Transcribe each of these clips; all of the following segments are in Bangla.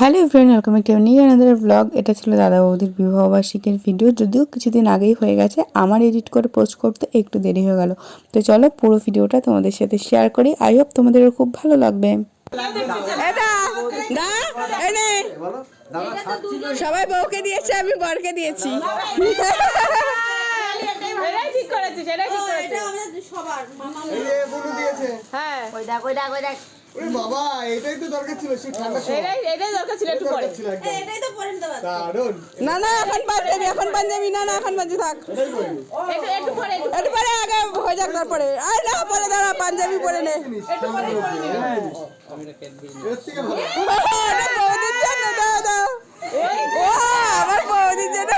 হ্যালো ফ্রেন্ড ওয়েলকাম একটি নিউ আনাদার ব্লগ এটা ছিল দাদা বৌদির বিবাহবার্ষিকীর ভিডিও যদিও কিছুদিন আগেই হয়ে গেছে আমার এডিট করে পোস্ট করতে একটু দেরি হয়ে গেল। তো চলো পুরো ভিডিওটা তোমাদের সাথে শেয়ার করি। আই হোপ তোমাদেরও খুব ভালো লাগবে। এটা সবাই বউকে দিয়েছে আমি বরকে দিয়েছে। হ্যাঁ। ওরে বাবা এটাই তো দরকার ছিল সেই সময় এটাই এটাই দরকার ছিল একটু পরে দরকার ছিল একদম দারুণ না না এখন পাঞ্জাবি এখন পাঞ্জাবি না না এখন পাঞ্জাবি থাক একটু একটু পরে একটু একটু পরে আগে হয়ে যাক তারপরে আর না পরে দাঁড়া পাঞ্জাবি পরে নে বৌদির জন্য দাও দাও আমার বৌদির জন্য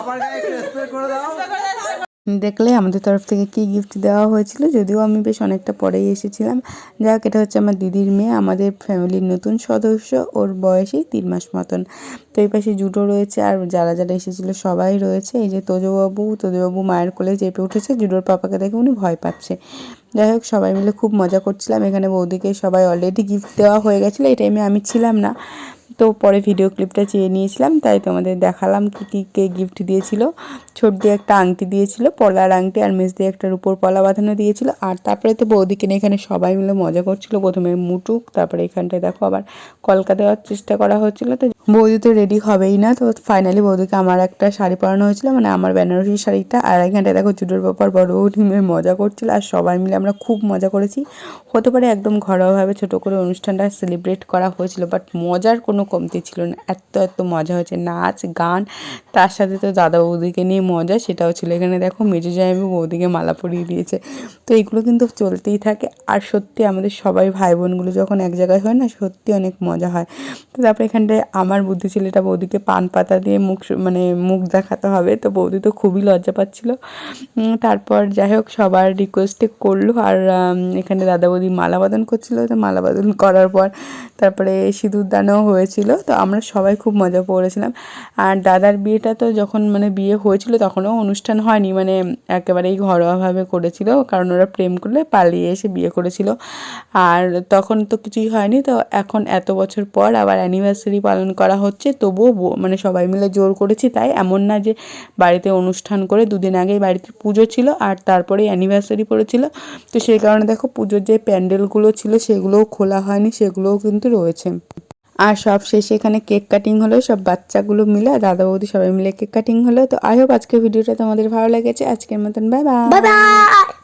আমার গায়ে একটু স্প্রে করে দাও। দেখলে আমাদের তরফ থেকে কি গিফট দেওয়া হয়েছিল যদিও আমি বেশ অনেকটা পরেই এসেছিলাম। যাক এটা হচ্ছে আমার দিদির মেয়ে আমাদের ফ্যামিলির নতুন সদস্য ওর বয়সই তিন মাস মতন। তো এই পাশে জুটো রয়েছে আর যারা যারা এসেছিল সবাই রয়েছে। এই যে তোজবাবু তোজবাবু মায়ের কোলে চেপে উঠেছে জুডোর পাপাকে দেখে উনি ভয় পাচ্ছে। যাই হোক সবাই মিলে খুব মজা করছিলাম। এখানে বৌদিকে সবাই অলরেডি গিফট দেওয়া হয়ে গেছিল এই টাইমে আমি ছিলাম না। তো পরে ভিডিও ক্লিপটা চেয়ে নিয়েছিলাম, তাই তোমাদের দেখালাম কি, কী, কে গিফট দিয়েছিল। ছোট দিয়ে একটা আংটি দিয়েছিল, পলার আংটি আর মেজ দিয়ে একটা রূপোর পলা বাঁধানো দিয়েছিল। আর তারপরে তো বৌদিকে নিয়ে এখানে সবাই মিলে মজা করছিল। প্রথমে মুটুক, তারপরে এখানটায় দেখো আবার কলকা দেওয়ার চেষ্টা করা হচ্ছিল। তো বৌদি তো রেডি হবেই না। তো ফাইনালি বৌদিকে আমার একটা শাড়ি পরানো হয়েছিল মানে আমার বেনারসি শাড়িটা। আর এখানটায় দেখো চুটোর ব্যাপার, বড় টিমে মজা করছিল। আর সবাই মিলে আমরা খুব মজা করেছি। হতে পারে একদম ঘরোয়াভাবে ছোট করে অনুষ্ঠানটা সেলিব্রেট করা হয়েছিল বাট মজার কোনো কমতি ছিল না। এত এত মজা হয়েছে। নাচ, গান, তার সাথে তো দাদা বৌদিকে নিয়ে মজা, সেটাও ছিল। এখানে দেখো মেজো জামাইবু বৌদিকে মালা পরিয়ে দিয়েছে। তো এইগুলো কিন্তু চলতেই থাকে। আর সত্যি আমাদের সবাই ভাই বোনগুলো যখন এক জায়গায় হয় না, সত্যি অনেক মজা হয়। তো তারপরে এখানটায় আমার বুদ্ধি ছেলেটা বৌদিকে পান পাতা দিয়ে মুখ মানে মুখ দেখাতে হবে। তো বৌদি তো খুবই লজ্জা পাচ্ছিল। তারপর যাই হোক, সবার রিকোয়েস্টে করল। আর এখানে দাদা বৌদি মালা বদন করছিল। তো মালা বদন করার পর তারপরে সিঁদুর দানও হয়েছিল। তো আমরা সবাই খুব মজা করেছিলাম আর দাদার বিয়েটা তো যখন মানে বিয়ে হয়েছিল, তখনও অনুষ্ঠান হয়নি। মানে একেবারেই ঘরোয়াভাবে করেছিল। কারণ ওরা প্রেম করলে পালিয়ে এসে বিয়ে করেছিল। আর তখন তো কিছুই হয়নি। তো এখন এত বছর পর আবার অ্যানিভার্সারি পালন করা হচ্ছে, তবুও মানে সবাই মিলে জোর করেছি তাই। এমন না যে বাড়িতে অনুষ্ঠান করে দুদিন আগেই বাড়িতে পুজো ছিল আর তারপরে অ্যানিভার্সারি পড়েছিল। তো সেই কারণে দেখো পুজোর যে প্যান্ডেলগুলো ছিল সেগুলোও খোলা হয়নি, সেগুলোও কিন্তু রয়েছে। আর সব শেষে এখানে কেক কাটিং হলো, সব বাচ্চাগুলো মিলে দাদা বৌদি সবাই মিলে কেক কাটিং হলো। তো আই হোপ আজকের ভিডিওটা তোমাদের ভালো লেগেছে। আজকের মতন বাই বাই